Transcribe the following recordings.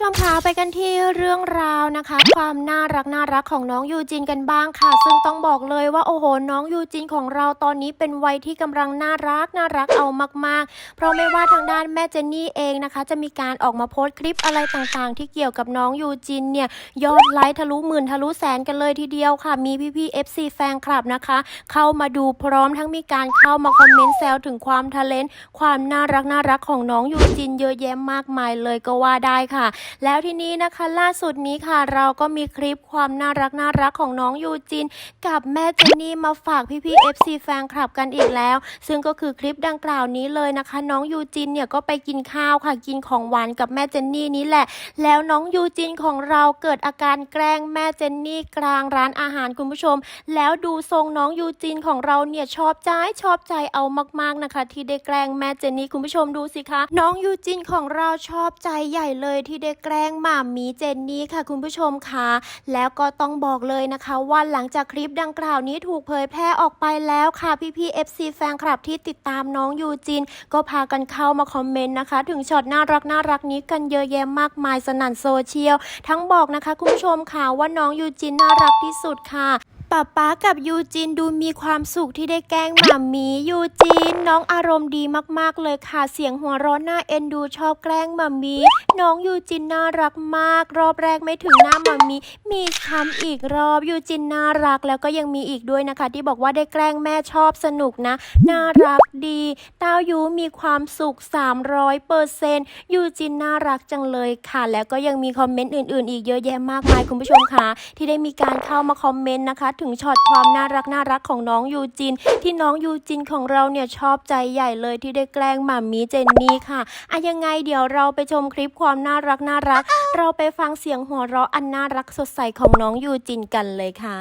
ชมคะไปกันที่เรื่องราวนะคะ ความน่ารักน่ารักของน้องยูจินกันบ้างค่ะ ซึ่งต้องบอกเลยว่าโอ้โหน้องยูจินของเราตอนนี้เป็นวัยที่กำลังน่ารักน่ารักเอามาก ๆ เพราะไม่ว่าทางด้านแม่เจนนี่เองนะคะ จะมีการออกมาโพสต์คลิปอะไรต่างๆ ที่เกี่ยวกับน้องยูจินเนี่ยยอดไลค์ทะลุหมื่นทะลุแสนกันเลยทีเดียวค่ะ มีพี่ๆ FC แฟนคลับนะคะ เข้ามาดูพร้อมทั้งมีการเข้ามาคอมเมนต์แซวถึงความทะเลนความน่ารักน่ารักของน้องยูจินเยอะแยะมากมายเลยก็ว่าได้ค่ะแล้วทีนี้นะคะล่าสุดนี้ค่ะ เราก็มีคลิปความน่ารักน่ารักของน้องยูจิน กับแม่เจนนี่มาฝากพี่ๆ FC แฟนคลับกันอีกแล้ว ซึ่งก็คือคลิปดังกล่าวนี้เลยนะคะ น้องยูจินเนี่ยก็ไปกินข้าวค่ะ กินของหวานกับแม่เจนนี่นี่แหละ แล้วน้องยูจินของเราเกิดอาการแกล้งแม่เจนนี่กลางร้านอาหารคุณผู้ชม แล้วดูทรงน้องยูจินของเราเนี่ยชอบใจชอบใจเอามากๆนะคะ ที่ได้แกล้งแม่เจนนี่คุณผู้ชมดูสิคะ น้องยูจินของเราชอบใจใหญ่เลยที่ได้แกล้งหม่ามีเจนนี่ค่ะคุณผู้ชมค่ะแล้วก็ต้องบอกเลยนะคะว่าหลังจากคลิปดังกล่าวนี้ถูกเผยแพร่ออกไปแล้วค่ะพี่ๆ FC แฟนคลับที่ติดตามน้องยูจิน ก็พากันเข้ามาคอมเมนต์นะคะ ถึงช็อตน่ารักน่ารักนี้กันเยอะแยะมากมายสนั่นโซเชียลทั้งบอกนะคะคุณผู้ชมค่ะว่าน้องยูจินน่ารักที่สุดค่ะ ป๊าป๊ากับยูจินดูมีความสุขที่ได้แกล้งหมามียูจินน้องอารมณ์ดีมากๆเลยค่ะ เสียงหัวเร้อนน่าเอ็นดูชอบแกล้งหมามีน้องยูจินน่ารักมาก รอบแรกไม่ถึงหน้าหมามีมีทำอีกรอบยูจินน่ารักแล้วก็ยังมีอีกด้วยนะคะ ที่บอกว่าได้แกล้งแม่ชอบสนุกนะ น่ารักดีเต้ายูมีความสุข 300เปอร์เซนยูจินน่ารักจังเลยค่ะ แล้วก็ยังมีคอมเมนต์อื่น ๆ อีกเยอะแยะมากมายคุณผู้ชมค่ะที่ได้มีการเข้ามาคอมเมนต์นะคะถึงช็อตความน่ารักน่ารักของน้องยูจิน ที่น้องยูจินของเราเนี่ยชอบใจใหญ่เลยที่ได้แกล้งหมามีเจนนี่ค่ะอะยังไงเดี๋ยวเราไปชมคลิปความน่ารักน่ารัก เราไปฟังเสียงหัวเราะอันน่ารักสดใสของน้องยูจินกันเลยค่ะ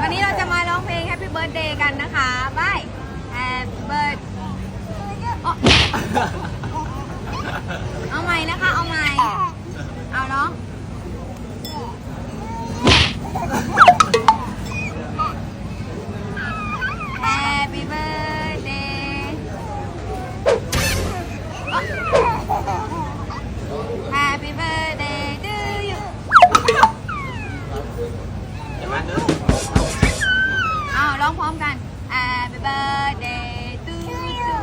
วันนี้เราจะมา birthday to you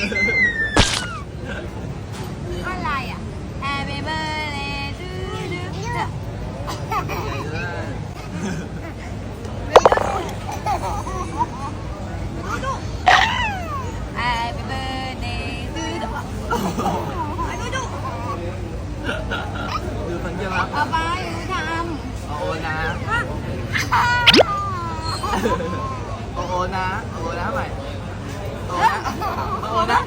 โอโอนะ โอโอนะใหม่โอโอนะโอโอนะ